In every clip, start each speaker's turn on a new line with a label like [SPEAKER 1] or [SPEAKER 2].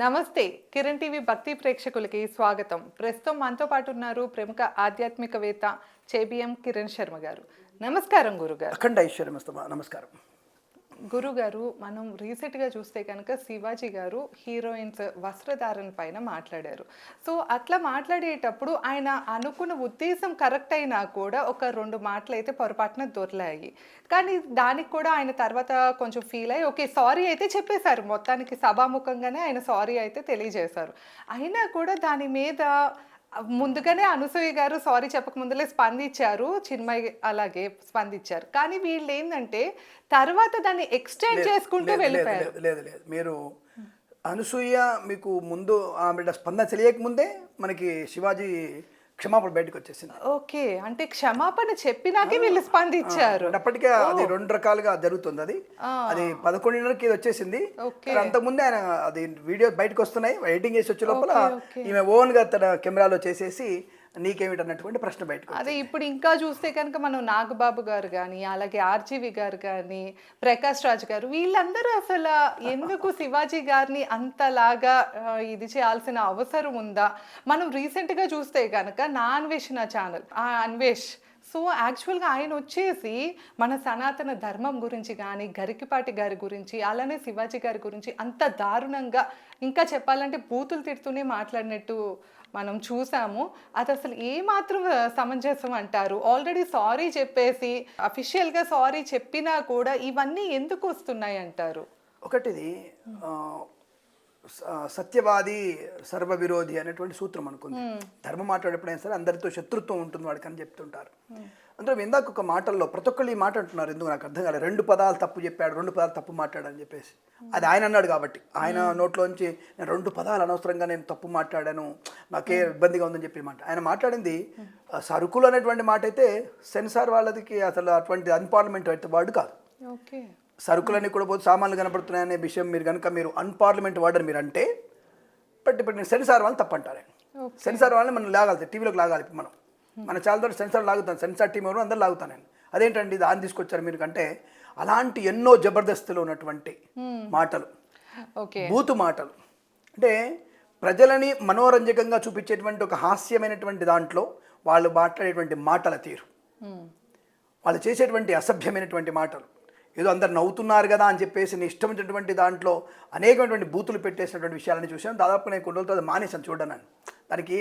[SPEAKER 1] నమస్తే కిరణ్ టీవీ భక్తి ప్రేక్షకులకి స్వాగతం. ప్రస్తుతం మనతో పాటు ఉన్నారు ప్రముఖ ఆధ్యాత్మికవేత్త చేబిఎం కిరణ్ శర్మ గారు. నమస్కారం గురుగారు.
[SPEAKER 2] అఖండ ఐశ్వర్యమస్తమా నమస్కారం.
[SPEAKER 1] గురుగారు మనం రీసెంట్గా చూస్తే కనుక శివాజీ గారు హీరోయిన్స్ వస్త్రధారణ పైన మాట్లాడారు. సో అట్లా మాట్లాడేటప్పుడు ఆయన అనుకున్న ఉద్దేశం కరెక్ట్ అయినా కూడా ఒక రెండు మాటలు అయితే పొరపాటున దొరలాయి. కానీ దానికి కూడా ఆయన తర్వాత కొంచెం ఫీల్ అయ్యి ఓకే సారీ అయితే చెప్పేశారు. మొత్తానికి సభాముఖంగానే ఆయన సారీ అయితే తెలియజేశారు. అయినా కూడా దాని మీద ముందుగానే అనసూయ గారు సారీ చెప్పక ముందులే స్పందించారు చిన్మయ్ అలాగే స్పందించారు. కానీ వీళ్ళు ఏంటంటే తర్వాత దాన్ని ఎక్స్టెండ్ చేసుకుంటూ వెళ్ళిపోయారు.
[SPEAKER 2] లేదు, లేదు మీరు అనసూయ మీకు ముందు ఆమె స్పందన తెలియక ముందే మనకి శివాజీ క్షమాపణ బయటకు వచ్చేసింది.
[SPEAKER 1] ఓకే అంటే క్షమాపణ చెప్పినాకే వీళ్ళు స్పందించారు.
[SPEAKER 2] అప్పటికే అది రెండు రకాలుగా జరుగుతుంది అది. అది పదకొండున్నరకి ఇది వచ్చేసింది. అంతకుముందే ఆయన అది వీడియో బయటకు వస్తున్నాయి. ఎడిటింగ్ చేసి వచ్చే లోపల. ఈమె ఓన్గా తన కెమెరాలో చేసేసి నీకేమిటి అన్నటువంటి ప్రశ్న బయటకు
[SPEAKER 1] అదే ఇప్పుడు ఇంకా చూస్తే కనుక మనం నాగబాబు గారు కానీ అలాగే ఆర్జీవి గారు కానీ ప్రకాష్ రాజ్ గారు వీళ్ళందరూ అసలు ఎందుకు శివాజీ గారిని అంతలాగా ఇది చేయాల్సిన అవసరం ఉందా? మనం రీసెంట్గా చూస్తే కనుక నా అన్వేషణ ఛానల్ ఆ అన్వేష్ సో యాక్చువల్గా ఆయన వచ్చేసి మన సనాతన ధర్మం గురించి కానీ గరికిపాటి గారి గురించి అలానే శివాజీ గారి గురించి అంత దారుణంగా ఇంకా చెప్పాలంటే బూతులు తిడుతూనే మాట్లాడినట్టు మనం చూసాము అది అసలు ఏమాత్రం సమంజసం అంటారు. ఆల్రెడీ సారీ చెప్పేసి అఫీషియల్గా సారీ చెప్పినా కూడా ఇవన్నీ ఎందుకు వస్తున్నాయి అంటారు?
[SPEAKER 2] ఒకటిది సత్యవాది సర్వ విరోధి అనేటువంటి సూత్రం అనుకుంది. ధర్మం మాట్లాడేప్పుడైనా సరే అందరితో శత్రుత్వం ఉంటుంది వాడికి అని చెప్తుంటారు అందులో ఇందాక ఒక మాటల్లో ప్రతి ఒక్కళ్ళు ఈ మాట అంటున్నారు ఎందుకు నాకు అర్థం కాలేదు. రెండు పదాలు తప్పు చెప్పాడు రెండు పదాలు తప్పు మాట్లాడని చెప్పేసి. అది ఆయన అన్నాడు కాబట్టి. ఆయన నోట్లోంచి నేను రెండు పదాలు అనవసరంగా నేను తప్పు మాట్లాడాను నాకే ఇబ్బందిగా ఉందని చెప్పి మాట. ఆయన మాట్లాడింది సరుకులు అనేటువంటి మాట అయితే సెన్సార్ వాళ్ళకి అసలు అటువంటి అన్పార్లమెంట్ అయితే వర్డ్ కాదు. సరుకులన్నీ కూడా పోతే సామాన్లు కనపడుతున్నాయనే విషయం మీరు కనుక మీరు అన్పార్లమెంట్ వర్డ్ మీరు అంటే బట్ ఇప్పుడు నేను సెన్సార్ వాళ్ళని తప్పంటారు సెన్సార్ వాళ్ళని మనం లాగాలి టీవీలోకి లాగాలి మనం. మన చాలా ద్వారా సెన్సార్ లాగుతాను. సెన్సార్ టీం ఎవరు? అందరు లాగుతాను నేను. అదేంటండి? దాన్ని తీసుకొచ్చారు మీరు కంటే అలాంటి ఎన్నో జబర్దస్తులు ఉన్నటువంటి మాటలు.
[SPEAKER 1] ఓకే.
[SPEAKER 2] బూతు మాటలు. అంటే ప్రజలని మనోరంజకంగా చూపించేటువంటి ఒక హాస్యమైనటువంటి దాంట్లో వాళ్ళు మాట్లాడేటువంటి మాటల తీరు. వాళ్ళు చేసేటువంటి అసభ్యమైనటువంటి మాటలు. ఏదో అందరు నవ్వుతున్నారు కదా అని చెప్పేసి నీ ఇష్టం వచ్చినటువంటి దాంట్లో అనేకమైనటువంటి బూతులు పెట్టేసినటువంటి విషయాలని చూసాను దాదాపు నేను కొన్ని రోజులతో అది మానేశాను చూడను నేను దానికి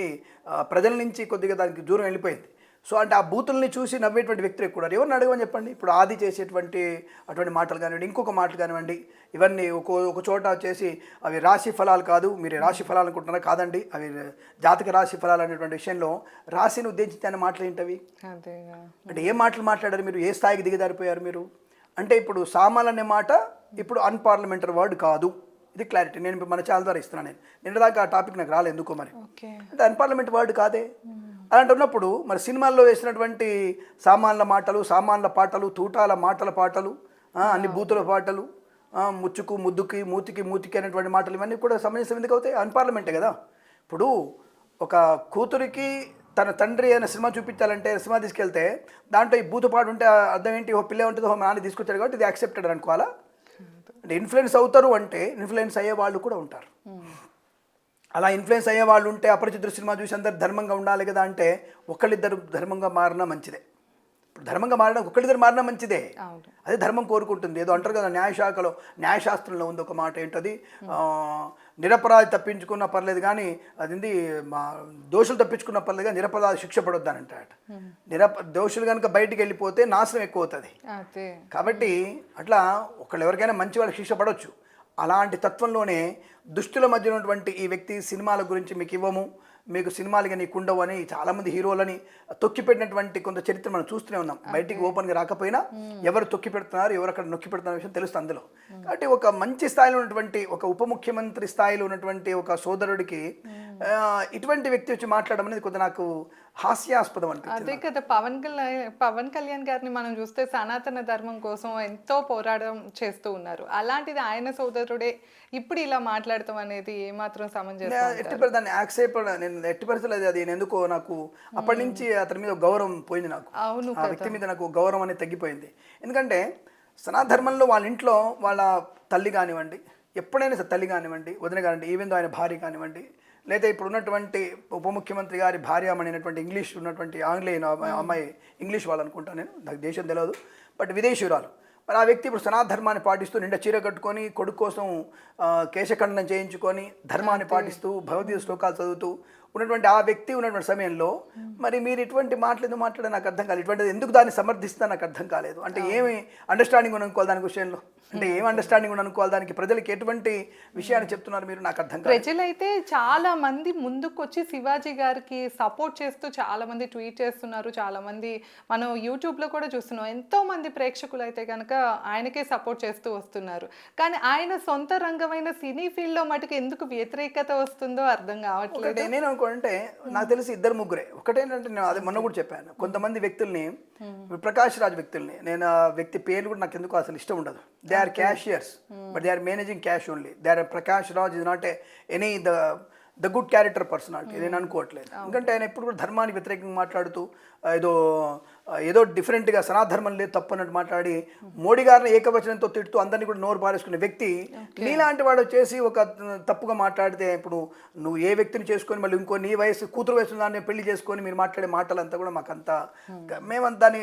[SPEAKER 2] ప్రజల నుంచి కొద్దిగా దానికి దూరం వెళ్ళిపోయింది. సో అంటే ఆ బూతుల్ని చూసి నవ్వేటువంటి వ్యక్తులు ఎక్కువ ఎవరిని అడగమని చెప్పండి? ఇప్పుడు ఆది చేసేటువంటి అటువంటి మాటలు కానివ్వండి ఇంకొక మాటలు కానివ్వండి ఇవన్నీ ఒక ఒక చోట వచ్చేసి అవి రాశి ఫలాలు కాదు మీరు రాశి ఫలాలు అనుకుంటున్నారా? కాదండి. అవి జాతక రాశి ఫలాలు అనేటువంటి విషయంలో రాశిని ఉద్దేశించి అనే మాటలు ఏంటవి? అంటే ఏ మాటలు మాట్లాడారు మీరు? ఏ స్థాయికి దిగజారిపోయారు మీరు? అంటే ఇప్పుడు సామాన్ అనే మాట ఇప్పుడు అన్పార్లమెంటరీ వర్డ్ కాదు. ఇది క్లారిటీ. నేను మన ఛానల్ ద్వారా ఇస్తున్నాను నేను. నిన్న దాకా ఆ టాపిక్ నాకు రాలేదు ఎందుకో మరి. అంటే అన్పార్లమెంట్ వర్డ్ కాదే. అలాంటి ఉన్నప్పుడు మరి సినిమాల్లో వేసినటువంటి సామాన్ల మాటలు సామాన్ల పాటలు తూటాల మాటల పాటలు అన్ని బూతుల పాటలు ముచ్చుకు ముద్దుకి మూతికి మూతికి అనేటువంటి మాటలు ఇవన్నీ కూడా సమంజసం ఎందుకు అవుతాయి? అన్పార్లమెంటే కదా. ఇప్పుడు ఒక కూతురికి తన తండ్రి అయిన సినిమా చూపించాలంటే సినిమా తీసుకెళ్తే దాంట్లో ఈ బూతుపాటు ఉంటే అర్థం ఏంటి? ఓ పిల్ల ఉంటుంది ఓ నాన్న తీసుకొచ్చాడు కాబట్టి ఇది యాక్సెప్టెడ్ అనుకోవాలా? అంటే ఇన్ఫ్లుయెన్స్ అవుతారు అంటే ఇన్ఫ్లుయెన్స్ అయ్యే వాళ్ళు కూడా ఉంటారు. అలా ఇన్ఫ్లుయెన్స్ అయ్యే వాళ్ళు ఉంటే అపరిచితుడు సినిమా చూసి అందరు ధర్మంగా ఉండాలి కదా అంటే ఒకళ్ళిద్దరు ధర్మంగా మారినా మంచిదే. ఇప్పుడు ధర్మంగా మారడం ఒకళ్ళిద్దరు మారినా మంచిదే. అదే ధర్మం కోరుకుంటుంది. ఏదో అంటారు కదా న్యాయశాఖలో న్యాయశాస్త్రంలో ఉంది ఒక మాట ఏంటది? నిరపరాధి తప్పించుకున్న పర్లేదు కానీ అది మా దోషులు తప్పించుకున్న పర్లేదు కానీ నిరపరాధి శిక్ష పడొద్దని అంటాడు నిరప దోషులు కనుక బయటికి వెళ్ళిపోతే నాశనం ఎక్కువ అవుతుంది కాబట్టి అట్లా ఒకళ్ళు ఎవరికైనా మంచి వాళ్ళకి శిక్ష పడవచ్చు అలాంటి తత్వంలోనే దుష్టుల మధ్య ఉన్నటువంటి ఈ వ్యక్తి సినిమాల గురించి మీకు ఇవ్వము. మీకు సినిమాలుగా నీకు ఉండవు అని చాలామంది హీరోలని తొక్కిపెట్టినటువంటి కొంత చరిత్ర మనం చూస్తూనే ఉన్నాం. బయటికి ఓపెన్గా రాకపోయినా ఎవరు తొక్కి పెడుతున్నారు ఎవరు అక్కడ నొక్కి పెడుతున్న విషయం తెలుస్తుంది అందులో. కాబట్టి ఒక మంచి స్థాయిలో ఉన్నటువంటి ఒక ఉప ముఖ్యమంత్రి స్థాయిలో ఉన్నటువంటి ఒక సోదరుడికి ఇటువంటి వ్యక్తి వచ్చి మాట్లాడడం అనేది కొంత నాకు హాస్యాస్పదం అనిపించింది
[SPEAKER 1] అదే కదా పవన్ కళ్యాణ్ పవన్ కళ్యాణ్ గారిని మనం చూస్తే సనాతన ధర్మం కోసం ఎంతో పోరాటం చేస్తూ ఉన్నారు. అలాంటిది ఆయన సోదరుడే ఇప్పుడు ఇలా మాట్లాడటం అనేది ఏమాత్రం సమంజసం
[SPEAKER 2] ఎట్టి దాన్ని యాక్సెప్ట్ నేను ఎట్టి పరిస్థితులు అది నేను ఎందుకో నాకు అప్పటి నుంచి అతని మీద గౌరవం పోయింది నాకు.
[SPEAKER 1] అవును
[SPEAKER 2] ఆ వ్యక్తి మీద నాకు గౌరవం అనేది తగ్గిపోయింది. ఎందుకంటే సనాధర్మంలో వాళ్ళ ఇంట్లో వాళ్ళ తల్లి కానివ్వండి ఎప్పుడైనా తల్లి కానివ్వండి వదిన కానివ్వండి ఈవెన్ ఆయన భార్య కానివ్వండి లేదా ఇప్పుడు ఉన్నటువంటి ఉప ముఖ్యమంత్రి గారి భార్యమణి అయినటువంటి ఇంగ్లీష్ ఉన్నటువంటి ఆంగ్లేయ అమ్మాయి ఇంగ్లీష్ వాళ్ళు అనుకుంటాను నేను నాకు దేశం తెలియదు బట్ విదేశీయురాలు. మరి ఆ వ్యక్తి ఇప్పుడు సనాతన ధర్మాన్ని పాటిస్తూ నిండా చీర కట్టుకొని కొడుకు కోసం కేశఖండనం చేయించుకొని ధర్మాన్ని పాటిస్తూ భగవద్గీత శ్లోకాలు చదువుతూ ఉన్నటువంటి ఆ వ్యక్తి ఉన్నటువంటి సమయంలో మరి మీరు ఇటువంటి మాటలు మాట్లాడే నాకు అర్థం కాలేదు. ఇటువంటిది ఎందుకు దాన్ని సమర్థిస్తా నాకు అర్థం కాలేదు. అంటే ఏమి అండర్స్టాండింగ్ అనుకోవాలి దాని విషయంలో. అంటే ఏం అండర్స్టాండింగ్ ఉంది అనుకోవాలి? దానికి ప్రజలకు ఎటువంటి విషయాన్ని చెప్తున్నారు మీరు? నాకు అర్థం
[SPEAKER 1] ప్రజలైతే చాలా మంది ముందుకు వచ్చి శివాజీ గారికి సపోర్ట్ చేస్తూ చాలా మంది ట్వీట్ చేస్తున్నారు. చాలా మంది మనం యూట్యూబ్లో కూడా చూస్తున్నాం. ఎంతో మంది ప్రేక్షకులు అయితే కనుక ఆయనకే సపోర్ట్ చేస్తూ వస్తున్నారు. కానీ ఆయన సొంత రంగమైన సినీ ఫీల్డ్లో మటుకు ఎందుకు వ్యతిరేకత వస్తుందో అర్థం కావట్లేదు.
[SPEAKER 2] నేను అనుకుంటే నాకు తెలిసి ఇద్దరు ముగ్గురే. ఒకటేంటంటే నేను అది మొన్న కూడా చెప్పాను. కొంతమంది వ్యక్తుల్ని ప్రకాష్ రాజ్ వ్యక్తుల్ని నేను వ్యక్తి పేరు కూడా నాకు ఎందుకు అసలు ఇష్టం ఉండదు. They are cashiers but they are managing cash only they are Prakash Raj is not any the the good character personality నేను అనుకోవట్లేదు ఎందుకంటే ఆయన ఎప్పుడు కూడా ధర్మానికి వ్యతిరేకంగా మాట్లాడుతూ ఏదో ఏదో డిఫరెంట్గా సనాధర్మం లేదు తప్పు అన్నట్టు మాట్లాడి మోడీ గారిని ఏకవచనంతో తిడుతూ అందరినీ కూడా నోరు పారేసుకునే వ్యక్తి నీలాంటి వాడు వచ్చేసి ఒక తప్పుగా మాట్లాడితే ఇప్పుడు నువ్వు ఏ వ్యక్తిని చేసుకొని మళ్ళీ ఇంకో నీ వయసు కూతురు వయసు దాన్ని పెళ్ళి చేసుకొని మీరు మాట్లాడే మాటలంతా కూడా మాకు అంత మేము దాన్ని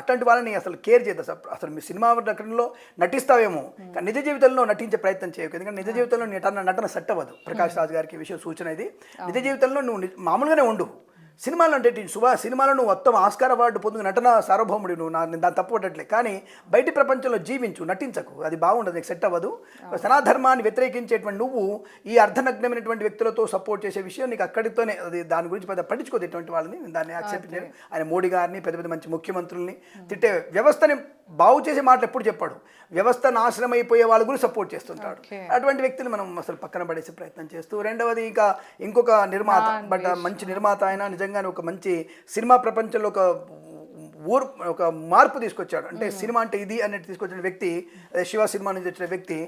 [SPEAKER 2] అట్లాంటి వాళ్ళని అసలు కేర్ చేయదు. అసలు అసలు మీ సినిమా నటనలో నటిస్తావేమో కానీ నిజ జీవితంలో నటించే ప్రయత్నం చేయకు. ఎందుకంటే నిజ జీవితంలో నటన నటన సెట్ అవ్వదు. ప్రకాష్ రాజ్ గారికి విషయం సూచన ఇది. నిజ జీవితంలో నువ్వు మామూలుగానే ఉండు. సినిమాలు అంటే ఇటు శుభ సినిమాలో నువ్వు మొత్తం ఆస్కార్ అవార్డు పొందుకు నటన సార్వభౌముడి నువ్వు నా నేను దాన్ని తప్పట్లే కానీ బయటి ప్రపంచంలో జీవించు నటించకు. అది బాగుండదు నీకు సెట్ అవ్వదు. సనాధర్మాన్ని వ్యతిరేకించేటువంటి నువ్వు ఈ అర్ధనగ్నమైనటువంటి వ్యక్తులతో సపోర్ట్ చేసే విషయం నీకు అక్కడితోనే అది దాని గురించి పెద్ద పట్టించుకోదు ఇటువంటి వాళ్ళని. నేను దాన్ని యాక్సెప్ట్ చేయను. ఆయన మోడీ గారిని పెద్ద పెద్ద మంచి ముఖ్యమంత్రుల్ని తిట్టే వ్యవస్థని బాగు చేసే మాటలు ఎప్పుడు చెప్పాడు. వ్యవస్థ నాశనం అయిపోయే వాళ్ళ గురించి సపోర్ట్ చేస్తుంటాడు. అటువంటి వ్యక్తిని మనం అసలు పక్కన పడేసే ప్రయత్నం చేస్తూ రెండవది ఇంకా ఇంకొక నిర్మాత బట్ మంచి నిర్మాత ఆయన నిజంగానే ఒక మంచి సినిమా ప్రపంచంలో ఒక ఊరు ఒక మార్పు తీసుకొచ్చాడు. అంటే సినిమా అంటే ఇది అన్నట్టు తీసుకొచ్చిన వ్యక్తి అదే శివ సినిమా నుంచి వచ్చిన వ్యక్తి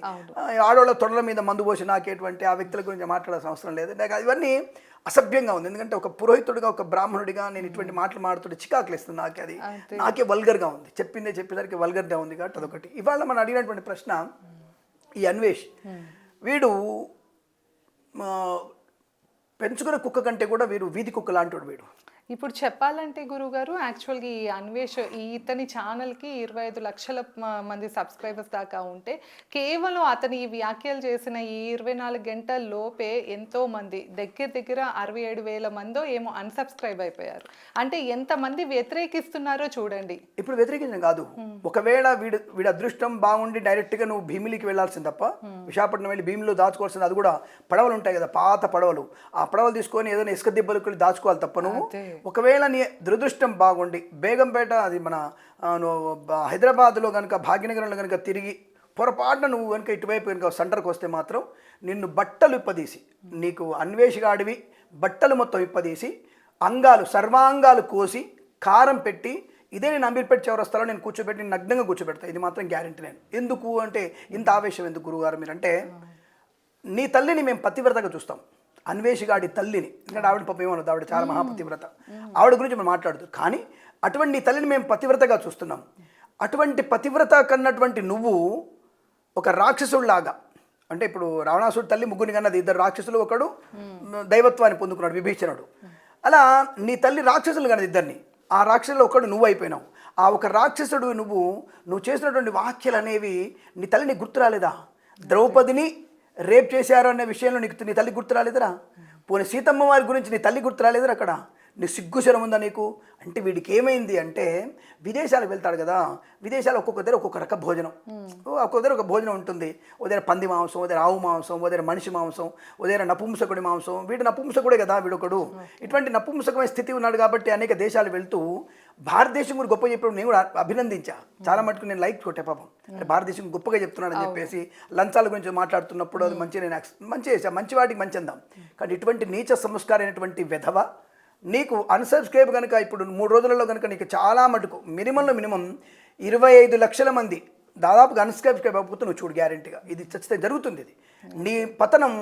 [SPEAKER 2] ఆడవాళ్ళ తొడల మీద మందు పోసి నాకేటువంటి ఆ వ్యక్తుల గురించి మాట్లాడాల్సిన అవసరం లేదు. నాకు ఇవన్నీ అసభ్యంగా ఉంది. ఎందుకంటే ఒక పురోహితుడిగా ఒక బ్రాహ్మణుడిగా నేను ఇటువంటి మాటలు మాడుతుంటే చికాకులు ఇస్తుంది నాకే అది. నాకే వల్గర్గా ఉంది. చెప్పిందే చెప్పేసరికి వల్గర్గా ఉంది కాబట్టి అదొకటి. ఇవాళ మనం అడిగినటువంటి ప్రశ్న ఈ అన్వేష్. వీడు పెంచుకునే కుక్క కంటే కూడా వీడు వీధి కుక్క లాంటివాడు వీడు.
[SPEAKER 1] ఇప్పుడు చెప్పాలంటే గురుగారు యాక్చువల్గా ఈ అన్వేష్ ఈ ఇతని ఛానల్కి ఇరవై ఐదు లక్షల మంది సబ్స్క్రైబర్స్ దాకా ఉంటే కేవలం అతని ఈ వ్యాఖ్యలు చేసిన ఈ ఇరవై నాలుగు గంటల లోపే ఎంతో మంది దగ్గర దగ్గర అరవై ఏడు వేల మందో ఏమో అన్సబ్స్క్రైబ్ అయిపోయారు. అంటే ఎంతమంది వ్యతిరేకిస్తున్నారో చూడండి.
[SPEAKER 2] ఇప్పుడు వ్యతిరేకించడం కాదు. ఒకవేళ వీడు వీడి అదృష్టం బాగుండి డైరెక్ట్గా నువ్వు భీమిలికి వెళ్ళాల్సింది తప్ప విశాఖపట్నం వెళ్ళి భీమిలో దాచుకోవాల్సింది అది కూడా పడవలు ఉంటాయి కదా పాత పడవలు. ఆ పడవలు తీసుకొని ఏదైనా ఇసుక దిబ్బలకు దాచుకోవాలి తప్ప నువ్వు. ఒకవేళ నీ దురదృష్టం బాగుండి బేగంపేట అది మన హైదరాబాద్లో కనుక భాగ్యనగరంలో కనుక తిరిగి పొరపాటున నువ్వు కనుక ఇటువైపు కనుక సెంటర్కి వస్తే మాత్రం నిన్ను బట్టలు ఇప్పదీసి నీకు అన్వేషగాడివి బట్టలు మొత్తం ఇప్పదీసి అంగాలు సర్వాంగాలు కోసి కారం పెట్టి ఇదే నేను అంబీర్పేట చౌరస్తాలో నేను కూర్చోబెట్టి నేను నగ్నంగా కూర్చోబెడతా. ఇది మాత్రం గ్యారెంటీ నేను. ఎందుకు అంటే ఇంత ఆవేశం ఎందుకు గురువుగారు మీరంటే నీ తల్లిని మేము పతివ్రతగా చూస్తాం. అన్వేషగాడి తల్లిని. ఎందుకంటే ఆవిడ పాపం ఏమన్నది ఆవిడ చాలా మహాపతివ్రత. ఆవిడ గురించి మనం మాట్లాడుతూ కానీ అటువంటి తల్లిని మేము పతివ్రతగా చూస్తున్నాం. అటువంటి పతివ్రత కన్నటువంటి నువ్వు ఒక రాక్షసుడిలాగా అంటే ఇప్పుడు రావణాసుడు తల్లి ముగ్గురిని కన్నది ఇద్దరు రాక్షసులు ఒకడు దైవత్వాన్ని పొందుకున్నాడు విభీషణుడు. అలా నీ తల్లి రాక్షసులు కన్నది ఇద్దరిని. ఆ రాక్షసులో ఒకడు నువ్వు అయిపోయినావు. ఆ ఒక రాక్షసుడు నువ్వు నువ్వు చేసినటువంటి వాక్యలు అనేవి నీ తల్లిని గుర్తు రాలేదా? ద్రౌపదిని రేప్ చేశారు అనే విషయంలో నీకు నీ తల్లి గుర్తు రాలేదురా? పోనీ సీతమ్మ వారి గురించి నీ తల్లి గుర్తు రాలేదురా అక్కడ? నీ సిగ్గుశరం ఉందా నీకు? అంటే వీడికి ఏమైంది అంటే విదేశాలకు వెళ్తాడు కదా విదేశాలు ఒక్కొక్క దగ్గర ఒక్కొక్క రక భోజనం. ఓ, ఒక్కొక్క దగ్గర ఒక భోజనం ఉంటుంది. దగ్గర పంది మాంసం దగ్గర ఆవు మాంసం దగ్గర మనిషి మాంసం దగ్గర నపుంసకుడి మాంసం. వీడు నపుంసకుడే కదా వీడొకడు. ఇటువంటి నపుంసకమైన స్థితి ఉన్నాడు కాబట్టి అనేక దేశాలు వెళ్తూ భారతదేశం గురించి గొప్ప చెప్పడం నేను కూడా అభినందించా. చాలా మటుకు నేను లైక్ కొట్టే పాపం. అంటే భారతదేశం గొప్పగా చెప్తున్నాడని చెప్పేసి లంచాల గురించి మాట్లాడుతున్నప్పుడు అది మంచి నేను మంచి చేసా మంచి వాటికి మంచి అందాం. కానీ ఇటువంటి నీచ సంస్కారైనటువంటి వెధవ నీకు అన్సబ్స్క్రైబ్ కనుక ఇప్పుడు మూడు రోజులలో కనుక నీకు చాలా మటుకు మినిమంలో మినిమం ఇరవై ఐదు లక్షల మంది దాదాపుగా అన్సబ్స్క్రైబ్ అయిపోతే నువ్వు చూడు గ్యారెంటీగా ఇది ఖచ్చితంగా జరుగుతుంది ఇది. నీ పతనం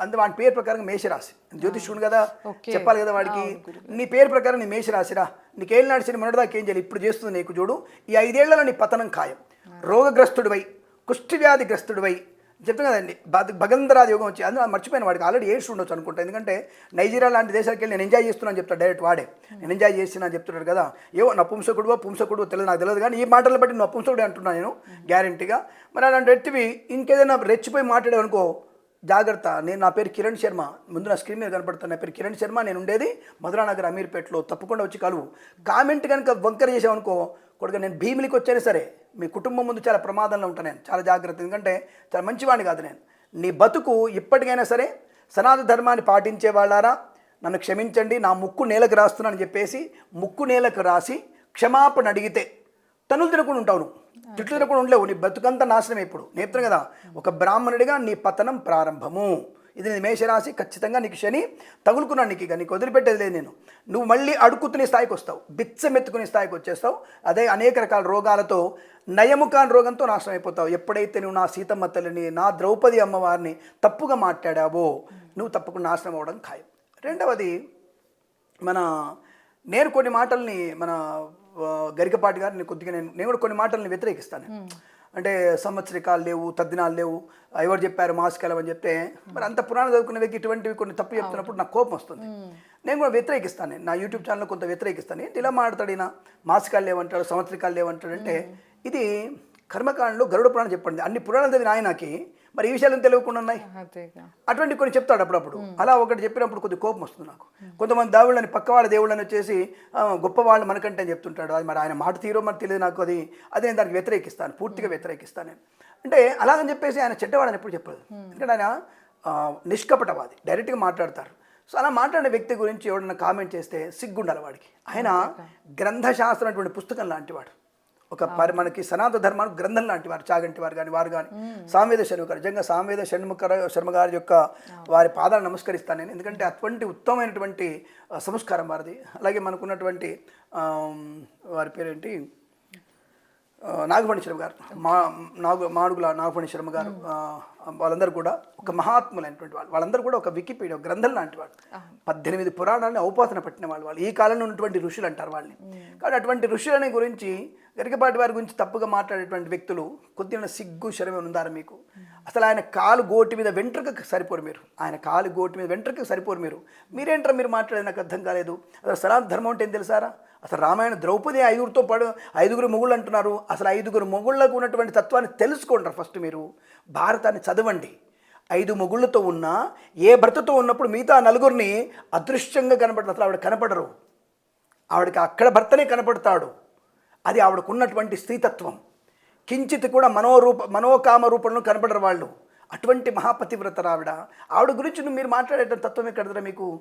[SPEAKER 2] అందు వాడి పేరు ప్రకారం మేషరాశి జ్యోతిష్యుడు కదా. చెప్పాలి కదా వాడికి. నీ పేరు ప్రకారం నీ మేషరాశిరా నీకేళ్ళు నడిచిన మొన్నటిదాకా ఏం చేయాలి? ఇప్పుడు చేస్తుంది నీకు చూడు. ఈ ఐదేళ్ళలో నీ పతనం ఖాయం. రోగగ్రస్తుడివై కుష్ఠవ్యాధిగ్రస్తుడివై. చెప్తాను కదండి భగ- భగంధరాది యోగం వచ్చి అందులో మర్చిపోయిన వాడికి ఆల్రెడీ ఏడ్స్ ఉండొచ్చు అనుకుంటా. ఎందుకంటే నైజీరియా లాంటి దేశాలకు వెళ్ళి నేను ఎంజాయ్ చేస్తున్నాను చెప్తాడు డైరెక్ట్ వాడే. నేను ఎంజాయ్ చేస్తున్నా అని చెప్తున్నాడు కదా. ఏవో నా పుంసకుడువో పుంసకుడు తెలియదు నాకు తెలియదు కానీ ఈ మాటలు బట్టి నువ్వు పుంసకుడే అంటున్నాను నేను గ్యారంటీగా మరి అలాంటి వ్యక్తివి ఇంకేదైనా రెచ్చిపోయి మాట్లాడావు అనుకో జాగ్రత్త. నేను నా పేరు కిరణ్ శర్మ. ముందు నా స్క్రీన్ మీద కనపడుతున్న నా పేరు కిరణ్ శర్మ. నేను ఉండేది మధురానగర్ అమీర్పేటలో. తప్పకుండా వచ్చి కలువు. కామెంట్ కనుక వంకర చేసామనుకో కొడుక కొడుకు నేను భీమిలికి వచ్చాను సరే. మీ కుటుంబం ముందు చాలా ప్రమాదంలో ఉంటాను నేను. చాలా జాగ్రత్త. ఎందుకంటే చాలా మంచివాడిని కాదు నేను. నీ బతుకు ఇప్పటికైనా సరే సనాతన ధర్మాన్ని పాటించే వాళ్ళారా? నన్ను క్షమించండి. నా ముక్కు నేలకు రాస్తున్నానని చెప్పేసి ముక్కు నేలకు రాసి క్షమాపణ అడిగితే తనులు తినకుండా ఉంటావు నువ్వు తిట్లు తినకుండా ఉండలేవు. నీ బతుకంతా నాశనం ఇప్పుడు నేత్రం కదా ఒక బ్రాహ్మణుడిగా నీ పతనం ప్రారంభము. ఇది నీ మేషరాశి ఖచ్చితంగా నీకు శని తగులుకున్నాను నీకు ఇక. నీకు వదిలిపెట్టేది లేదు నేను. నువ్వు మళ్ళీ అడుక్కునే స్థాయికి వస్తావు. బిచ్చమెత్తుకునే స్థాయికి వచ్చేస్తావు. అదే అనేక రకాల రోగాలతో నయముకాన్ రోగంతో నాశనం అయిపోతావు. ఎప్పుడైతే నువ్వు నా సీతమ్మ తల్లిని నా ద్రౌపది అమ్మవారిని తప్పుగా మాట్లాడావో నువ్వు తప్పకుండా నాశనం అవ్వడం ఖాయం. రెండవది మన నేను కొన్ని మాటల్ని మన గరికపాటి గారిని కొద్దిగా నేను నేను కూడా కొన్ని మాటల్ని వ్యతిరేకిస్తాను. అంటే సంవత్సరికాలు లేవు తద్దినాలు లేవు ఎవరు చెప్పారు మాస్కాలం అని చెప్తే మరి అంత పురాణ చదువుకున్న వ్యక్తి ఇటువంటివి కొన్ని తప్పు చెప్తున్నప్పుడు నాకు కోపం వస్తుంది. నేను కూడా వ్యతిరేకిస్తాను. నేను. నా యూట్యూబ్ ఛానల్లో కొంత వ్యతిరేకిస్తాను. ఏంటి ఇలా మాట్లాడతాడు ఈయన మాసికాలు లేవంటాడు సంవత్సరికాలు లేవంటాడు అంటే ఇది కర్మకాండలో గరుడ పురాణం చెప్పండి. అన్ని పురాణాలు చదివిన ఆయనకి మరి ఈ విషయాలు తెలియకుండా ఉన్నాయి? అటువంటి కొన్ని చెప్తాడు అప్పుడప్పుడు. అలా ఒకటి చెప్పినప్పుడు కొద్ది కోపం వస్తుంది నాకు. కొంతమంది దేవుళ్ళని పక్క వాళ్ళ దేవుళ్ళని వచ్చేసి ఆ, గొప్ప వాళ్ళు మనకంటే అని చెప్తుంటాడు. అది మరి ఆయన మాట తీరో మరి తెలియదు నాకు అది. అది నేను దానికి వ్యతిరేకిస్తాను పూర్తిగా వ్యతిరేకిస్తాను. నేను అంటే అలాగని చెప్పేసి ఆయన చెడ్డవాడని ఎప్పుడు చెప్పదు. ఎందుకంటే ఆయన నిష్కపటవాది డైరెక్ట్గా మాట్లాడతారు. సో అలా మాట్లాడిన వ్యక్తి గురించి ఎవడన్నా కామెంట్ చేస్తే సిగ్గుండాలి వాడికి. ఆయన గ్రంథశాస్త్రం అటువంటి పుస్తకం లాంటివాడు. ఒక పరి మనకి సనాతన ధర్మానికి గ్రంథం లాంటి వారు చాగంటి వారు కానీ వారు కానీ సామవేద శర్మ గారు నిజంగా సామవేద షణ్ముఖ శర్మ గారి యొక్క వారి పాదాలు నమస్కరిస్తాను నేను. ఎందుకంటే అటువంటి ఉత్తమమైనటువంటి సంస్కారం వారిది. అలాగే మనకున్నటువంటి వారి పేరేంటి? ఆ, నాగఫణి శర్మ గారు. మా నాగు మాడుగుల నాగఫణి శర్మ గారు. వాళ్ళందరూ కూడా ఒక మహాత్ములైనటువంటి వాళ్ళు. వాళ్ళందరూ కూడా ఒక వికీపీడియా గ్రంథం లాంటి వాళ్ళు. పద్దెనిమిది పురాణాలను ఔపాసన పట్టిన వాళ్ళు. వాళ్ళు. ఈ కాలంలో ఉన్నటువంటి ఋషులు అంటారు వాళ్ళని. కాబట్టి అటువంటి ఋషులని గురించి గరికపాటి వారి గురించి తప్పుగా మాట్లాడేటువంటి వ్యక్తులు కొద్దిగా సిగ్గు శరమే ఉందారా మీకు. అసలు ఆయన కాలు గోటి మీద వెంట్రుకకు సరిపోరు మీరు. ఆయన కాలు గోటి మీద వెంట్రుకకు సరిపోరు మీరు. మీరేంటారా మీరు మాట్లాడేది? నాకు అర్థం కాలేదు. అసలు సనాతన ధర్మం అంటే ఏం తెలుసారా? అసలు రామాయణ ద్రౌపది ఐదుగురితో పడు ఐదుగురు మొగుళ్ళు అంటున్నారు. అసలు ఐదుగురు మొగుళ్ళకు ఉన్నటువంటి తత్వాన్ని తెలుసుకుంటారు ఫస్ట్ మీరు. భారతాన్ని చదవండి. ఐదు మొగుళ్ళతో ఉన్న ఏ భర్తతో ఉన్నప్పుడు మిగతా నలుగురిని అదృశ్యంగా కనపడరు. అసలు ఆవిడ కనపడరు. ఆవిడకి అక్కడ భర్తనే కనపడతాడు. అది ఆవిడకున్నటువంటి స్త్రీతత్వం. కించిత్ కూడా మనోరూప మనోకామ రూపంలో కనబడరు వాళ్ళు. అటువంటి మహాపతివ్రత ఆవిడ ఆవిడ గురించి మీరు మాట్లాడేట తత్వం ఎక్కడదరా మీకు?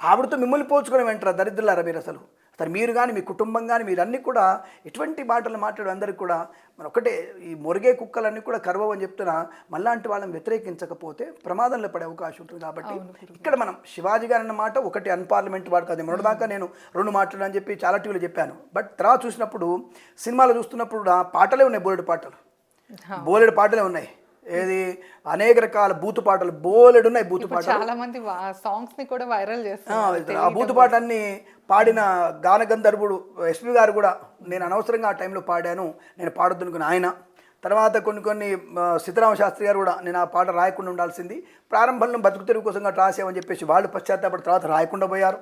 [SPEAKER 2] ఆవిడతో మిమ్మల్ని పోల్చుకోవడం ఏంటారా దరిద్రులారా మీరు అసలు? అసలు మీరు కానీ మీ కుటుంబం కానీ మీరు అన్నీ కూడా ఎటువంటి మాటలు మాట్లాడు అందరికి కూడా మన ఒకటే ఈ మొరిగే కుక్కలన్నీ కూడా కరవవు అని చెప్తున్నా మళ్ళాంటి వాళ్ళని వ్యతిరేకించకపోతే ప్రమాదంలో పడే అవకాశం ఉంటుంది కాబట్టి ఇక్కడ మనం శివాజీ గారు అన్న మాట ఒకటి అన్పార్లమెంట్ వాడు కాదు. మొన్నదాకా నేను రెండు మాటలు అని చెప్పి చాలా టీవీలో చెప్పాను. బట్ తర్వాత చూసినప్పుడు సినిమాలు చూస్తున్నప్పుడు పాటలే ఉన్నాయి బోలెడు పాటలు. బోలెడు పాటలే ఉన్నాయి. ఏది? అనేక రకాల బూతు పాటలు బోలెడు ఉన్నాయి బూతు పాటలు.
[SPEAKER 1] చాలా మంది సాంగ్స్ని కూడా వైరల్
[SPEAKER 2] ఆ,
[SPEAKER 1] చేస్తున్నారు
[SPEAKER 2] ఆ బూతు పాటలన్నీ పాడిన గాన గంధర్వుడు ఎస్పి గారు కూడా నేను అనవసరంగా ఆ టైంలో పాడాను నేను పాడొద్దనుకున్న ఆయన. తర్వాత కొన్ని కొన్ని సీతారామ శాస్త్రి గారు కూడా నేను ఆ పాట రాయకుండా ఉండాల్సింది. ప్రారంభంలో బతుకు తెరువు కోసం గట్రా రాసామని చెప్పేసి వాళ్ళు పశ్చాత్తాపడి తర్వాత రాయకుండా పోయారు.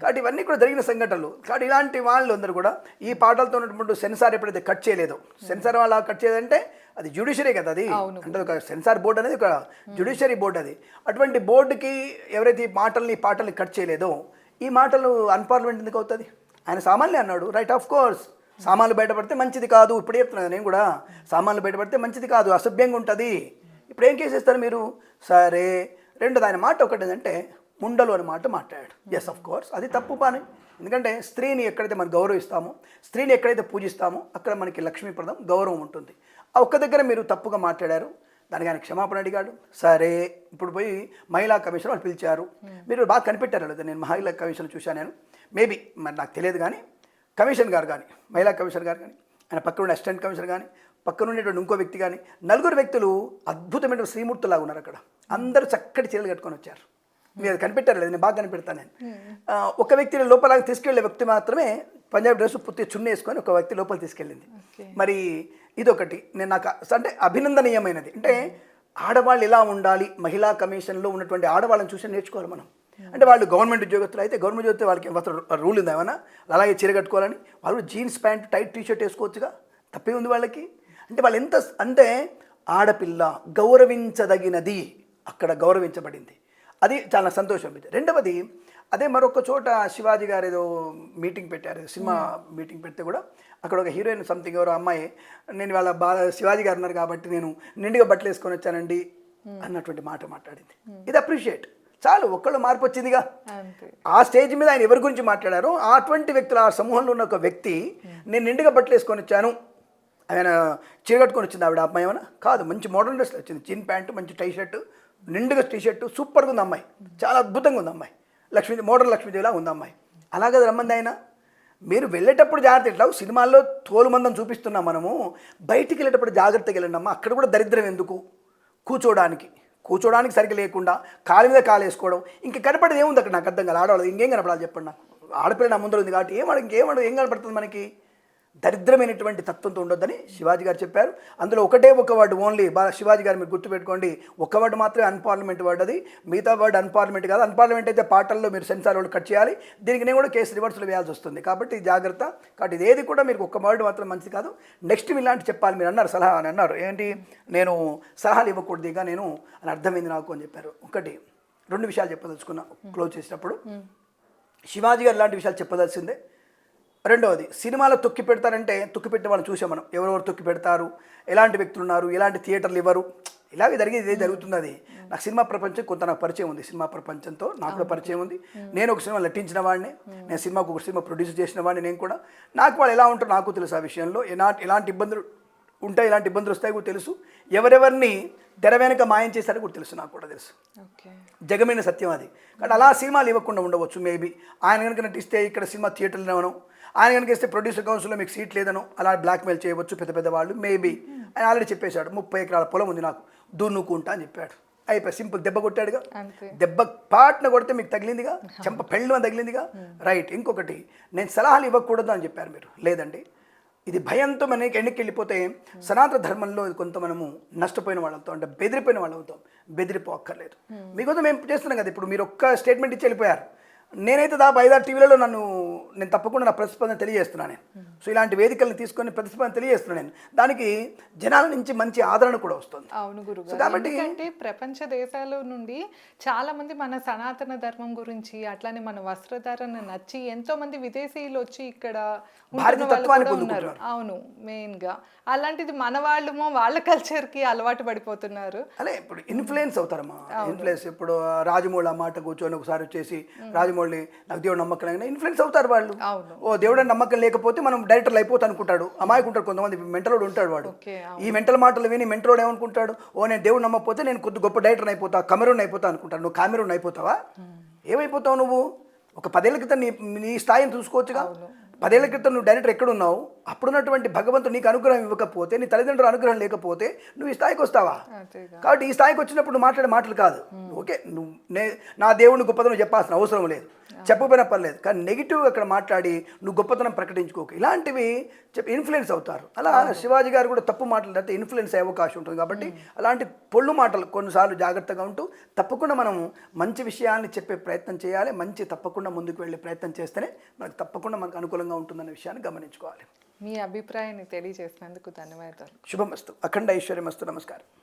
[SPEAKER 2] కాబట్టి ఇవన్నీ కూడా జరిగిన సంఘటనలు. కాబట్టి ఇలాంటి వాళ్ళు అందరూ కూడా ఈ పాటలతో ఉన్నటువంటి సెన్సార్ ఎప్పుడైతే కట్ చేయలేదో సెన్సార్ వాళ్ళ కట్ చేయదంటే అది జ్యుడిషియరీ కదా అది? అంటే ఒక సెన్సార్ బోర్డు అనేది ఒక జ్యుడిషియరీ బోర్డు అది. అటువంటి బోర్డుకి ఎవరైతే ఈ మాటల్ని ఈ పాటల్ని కట్ చేయలేదో ఈ మాటలు అన్పార్లమెంట్ ఎందుకు అవుతుంది? ఆయన సామాన్లే అన్నాడు. రైట్ ఆఫ్ కోర్స్ సామాన్లు బయటపడితే మంచిది కాదు. ఇప్పుడే చెప్తున్నా కదా నేను కూడా. సామాన్లు బయటపడితే మంచిది కాదు. అసభ్యంగా ఉంటుంది. ఇప్పుడు ఏం కేసేస్తారు మీరు? సరే. రెండోది ఆయన మాట ఒకటి ఏంటంటే ముండలు అనే మాట మాట్లాడాడు. ఎస్ ఆఫ్ కోర్స్ అది తప్పు పని. ఎందుకంటే స్త్రీని ఎక్కడైతే మనం గౌరవిస్తామో స్త్రీని ఎక్కడైతే పూజిస్తామో అక్కడ మనకి లక్ష్మీప్రదం గౌరవం ఉంటుంది. ఆ ఒక్క దగ్గర మీరు తప్పుగా మాట్లాడారు. దానికి ఆయన క్షమాపణ అడిగాడు. సరే ఇప్పుడు పోయి మహిళా కమిషన్ వాళ్ళు పిలిచారు. మీరు బాగా కనిపెట్టారు లేదా నేను మహిళా కమిషన్ చూశాను నేను. మేబీ మరి నాకు తెలియదు కానీ కమిషన్ గారు కానీ మహిళా కమిషన్ గారు కానీ ఆయన పక్కన ఉండే అసిస్టెంట్ కమిషనర్ కానీ పక్కన ఉండేటువంటి ఇంకో వ్యక్తి కానీ నలుగురు వ్యక్తులు అద్భుతమైన శ్రీమూర్తులాగా ఉన్నారు అక్కడ. అందరూ చక్కటి చీరలు కట్టుకొని వచ్చారు. మీరు అది కనిపెట్టారు లేదు నేను బాగా కనిపెడతాను నేను. ఒక వ్యక్తిని లోపల తీసుకెళ్ళే వ్యక్తి మాత్రమే పంజాబ్ డ్రెస్ పుత్తి చున్నీ వేసుకొని ఒక వ్యక్తి లోపల తీసుకెళ్ళింది. మరి ఇదొకటి. నేను నాకు అంటే అభినందనీయమైనది. అంటే ఆడవాళ్ళు ఎలా ఉండాలి మహిళా కమిషన్లో ఉన్నటువంటి ఆడవాళ్ళని చూసి నేర్చుకోవాలి మనం. అంటే వాళ్ళు గవర్నమెంట్ ఉద్యోగస్తులు అయితే గవర్నమెంట్ ఉద్యోగస్తులు వాళ్ళకి ఏమైనా రూల్ ఉందా ఏమన్నా? అలాగే చీర కట్టుకోవాలని. వాళ్ళు jeans pant tight T shirt వేసుకోవచ్చుగా? తప్పే ఉంది వాళ్ళకి. అంటే వాళ్ళు ఎంత అంటే ఆడపిల్ల గౌరవించదగినది అక్కడ గౌరవించబడింది. అది చాలా సంతోషం ఇది రెండవది అదే మరొక చోట శివాజీ గారు ఏదో మీటింగ్ పెట్టారు సినిమా మీటింగ్ పెడితే కూడా అక్కడ ఒక హీరోయిన్ సంథింగ్ ఎవరో అమ్మాయి నేను వాళ్ళ బా శివాజీ గారు ఉన్నారు కాబట్టి నేను నిండుగా బట్టలు వేసుకొని వచ్చానండి అన్నటువంటి మాట మాట్లాడింది. ఇది అప్రిషియేట్ చాలు ఒక్కళ్ళు మార్పు వచ్చిందిగా. ఆ స్టేజ్ మీద ఆయన ఎవరి గురించి మాట్లాడారో అటువంటి వ్యక్తులు ఆ సమూహంలో ఉన్న ఒక వ్యక్తి నేను నిండుగా బట్టలు వేసుకొని వచ్చాను. ఆయన చీర కట్టుకొని వచ్చింది ఆవిడ అమ్మాయి ఏమైనా కాదు మంచి మోడర్న్ డ్రెస్ వచ్చింది. జీన్ ప్యాంటు మంచి టై షర్ట్ నిండుగా టీ షర్టు సూపర్గా ఉంది అమ్మాయి. చాలా అద్భుతంగా ఉంది అమ్మాయి. లక్ష్మీ మోడర్న్ లక్ష్మీదేవిలా ఉంది అమ్మాయి. అలాగే రమ్మంది ఆయన? మీరు వెళ్ళేటప్పుడు జాగ్రత్త ఇట్లా సినిమాల్లో తోలుమందం చూపిస్తున్నాం మనము. బయటికి వెళ్ళేటప్పుడు జాగ్రత్తగా వెళ్ళండి అమ్మ. అక్కడ కూడా దరిద్రం ఎందుకు? కూర్చోడానికి. కూర్చోడానికి సరిగ్గా లేకుండా కాలు మీద కాలు వేసుకోవడం. ఇంకా కనపడేది ఏముంది అక్కడ? నాకు అర్థం కాదు ఆడవాళ్ళు ఇంకేం కనపడాలి చెప్పండి నాకు. ఆడపిల్ల నా ముందర ఉంది కాబట్టి ఏం అడగ ఇంకేం ఏం కనపడుతుంది మనకి? దరిద్రమైనటువంటి తత్వంతో ఉండొద్దని శివాజీ గారు చెప్పారు. అందులో ఒకటే ఒక వర్డ్ ఓన్లీ బాగా శివాజీ గారు మీరు గుర్తుపెట్టుకోండి. ఒక వర్డ్ మాత్రమే అన్పార్లమెంట్ వర్డ్ అది. మిగతా వర్డ్ అన్పార్లమెంట్ కాదు. అన్పార్లమెంట్ అయితే పాటల్లో మీరు సెన్సార్ వాళ్ళు కట్ చేయాలి. దీనికి నేను కూడా కేసు రివర్స్లో వేయాల్సి వస్తుంది. కాబట్టి జాగ్రత్త. కాబట్టి ఇది ఏది కూడా మీరు ఒక్క వర్డ్ మాత్రం మంచిది కాదు. నెక్స్ట్ ఇలాంటి చెప్పాలి. మీరు అన్నారు సలహా అని అన్నారు. ఏంటి? నేను సలహాలు ఇవ్వకూడదు ఇక నేను అని అర్థమైంది నాకు అని చెప్పారు. ఒకటి రెండు విషయాలు చెప్పదలుచుకున్నా. క్లోజ్ చేసినప్పుడు శివాజీ గారు ఇలాంటి విషయాలు చెప్పదలసిందే. రెండవది సినిమాలో తొక్కి పెడతారంటే తొక్కి పెట్టే వాళ్ళని చూసాం మనం. ఎవరెవరు తొక్కి పెడతారు ఎలాంటి వ్యక్తులు ఉన్నారు ఎలాంటి థియేటర్లు ఇవ్వరు. ఇలాగే జరిగేది ఇదే జరుగుతుంది అది. నాకు సినిమా ప్రపంచం కొంత నాకు పరిచయం ఉంది. సినిమా ప్రపంచంతో నాకు కూడా పరిచయం ఉంది. నేను ఒక సినిమా నటించిన వాడిని నేను సినిమాకు ఒక సినిమా ప్రొడ్యూస్ చేసిన వాడిని నేను కూడా. నాకు వాళ్ళు ఎలా ఉంటారో నాకు తెలుసు ఆ విషయంలో. ఎలాంటి ఎలాంటి ఇబ్బందులు ఉంటాయి ఎలాంటి ఇబ్బందులు వస్తాయో కూడా తెలుసు. ఎవరెవరిని తెర వెనక మాయం చేశారో కూడా తెలుసు నాకు కూడా తెలుసు. జగమైన సత్యం అది. కానీ అలా సినిమాలు ఇవ్వకుండా ఉండవచ్చు మేబీ. ఆయన కనుక నటిస్తే ఇక్కడ సినిమా థియేటర్లో ఇవ్వను ఆయన కనుక ఇస్తే ప్రొడ్యూసర్ కౌన్సిల్లో మీకు సీట్ లేదను అలా బ్లాక్మెయిల్ చేయవచ్చు పెద్ద పెద్ద వాళ్ళు మేబీ ఆయన ఆల్రెడీ చెప్పేశాడు ముప్పై ఎకరాల పొలం ఉంది నాకు దున్నుకుంటా అని చెప్పాడు. అయిపోయి సింపుల్ దెబ్బ కొట్టాడుగా. దెబ్బ పాటన కొడితే మీకు తగిలిందిగా? చెంప పెళ్ళు అని తగిలిందిగా? రైట్ ఇంకొకటి నేను సలహాలు ఇవ్వకూడదు అని చెప్పారు మీరు. లేదండి. ఇది భయంతో మనకి ఎన్నికి వెళ్ళిపోతే సనాతన ధర్మంలో కొంత మనము నష్టపోయిన వాళ్ళతో అంటే బెదిరిపోయిన వాళ్ళు అవుతాం. బెదిరిపోక్కర్లేదు. మీకోసం మేము చేస్తున్నాం కదా ఇప్పుడు మీరు ఒక్క స్టేట్మెంట్ ఇచ్చి వెళ్ళిపోయారు. నేనైతే దాదాపు ఐదారు టీవీలలో నన్ను నేను తప్పకుండా నా ప్రతిస్పందన తెలియజేస్తున్నాను నేను. సో ఇలాంటి వేదికలను తీసుకొని ప్రతిస్పందన తెలియజేస్తున్నాను నేను. దానికి జనాల నుంచి మంచి ఆదరణ కూడా వస్తుంది.
[SPEAKER 1] అవును గురుగారు.
[SPEAKER 2] కాబట్టి-
[SPEAKER 1] ఎందుకంటే ప్రపంచ దేశాల నుండి చాలా మంది మన సనాతన ధర్మం గురించి అట్లానే మన వస్త్రధారణ నచ్చి ఎంతో మంది విదేశీయులు వచ్చి ఇక్కడ ఉన్నారు. అవును మెయిన్గా అలాంటిది మన వాళ్ళమో వాళ్ళ కల్చర్కి అలవాటు పడిపోతున్నారు.
[SPEAKER 2] అదే ఇప్పుడు ఇన్ఫ్లుయెన్స్ అవుతారమ్మా. ఇన్ఫ్లుయెన్స్ ఇప్పుడు రాజమౌళి మాట కూర్చొని ఒకసారి వచ్చేసి రాజమౌళి నాకు దేవుడు నమ్మకం ఇన్ఫ్లుయెన్స్ అవుతారు వాళ్ళు. ఓ దేవుడు నమ్మకం లేకపోతే మనం డైరెక్టర్లు అయిపోతా అనుకుంటాడు. అమాయకుంటాడు కొంతమంది మెంటలోడు ఉంటాడు వాడు. ఈ మెంటల్ మాటలు విని మెంటలోడు ఏమనుకుంటాడు? ఓ నేను దేవుడు నమ్మకపోతే నేను కొద్ది గొప్ప డైరెక్టర్ అయిపోతా కమెరూన్ అయిపోతా అనుకుంటాడు. నువ్వు కామెరూన్ అయిపోతావా? ఏమైపోతావు నువ్వు? ఒక పదేళ్ళ క్రితం నీ నీ స్థాయిని చూసుకోవచ్చుగా. పదేళ్ళ క్రితం నువ్వు డైరెక్టర్ ఎక్కడున్నావు? అప్పుడున్నటువంటి భగవంతుడు నీకు అనుగ్రహం ఇవ్వకపోతే నీ తల్లిదండ్రుల అనుగ్రహం లేకపోతే నువ్వు ఈ స్థాయికి వస్తావా? కాబట్టి ఈ స్థాయికి వచ్చినప్పుడు నువ్వు మాట్లాడే మాటలు కాదు. ఓకే నువ్వు నే నా దేవుడిని గొప్పతనం చెప్పాల్సిన అవసరం లేదు. చెప్పకపోయినా పర్లేదు కానీ నెగిటివ్ అక్కడ మాట్లాడి నువ్వు గొప్పతనం ప్రకటించుకోకు. ఇలాంటివి చెప్పి ఇన్ఫ్లుయెన్స్ అవుతారు. అలా శివాజీ గారు కూడా తప్పు మాట్లాడితే ఇన్ఫ్లుయెన్స్ అయ్యే అవకాశం ఉంటుంది. కాబట్టి అలాంటి పొళ్ళు మాటలు కొన్నిసార్లు జాగ్రత్తగా ఉంటూ తప్పకుండా మనం మంచి విషయాన్ని చెప్పే ప్రయత్నం చేయాలి. మంచి తప్పకుండా ముందుకు వెళ్ళే ప్రయత్నం చేస్తేనే మనకు తప్పకుండా మనకు అనుకూలంగా ఉంటుందన్న విషయాన్ని గమనించుకోవాలి.
[SPEAKER 1] మీ అభిప్రాయాన్ని తెలియజేసినందుకు ధన్యవాదాలు.
[SPEAKER 2] శుభమస్తు. అఖండ ఐశ్వర్యమస్తు. నమస్కారం.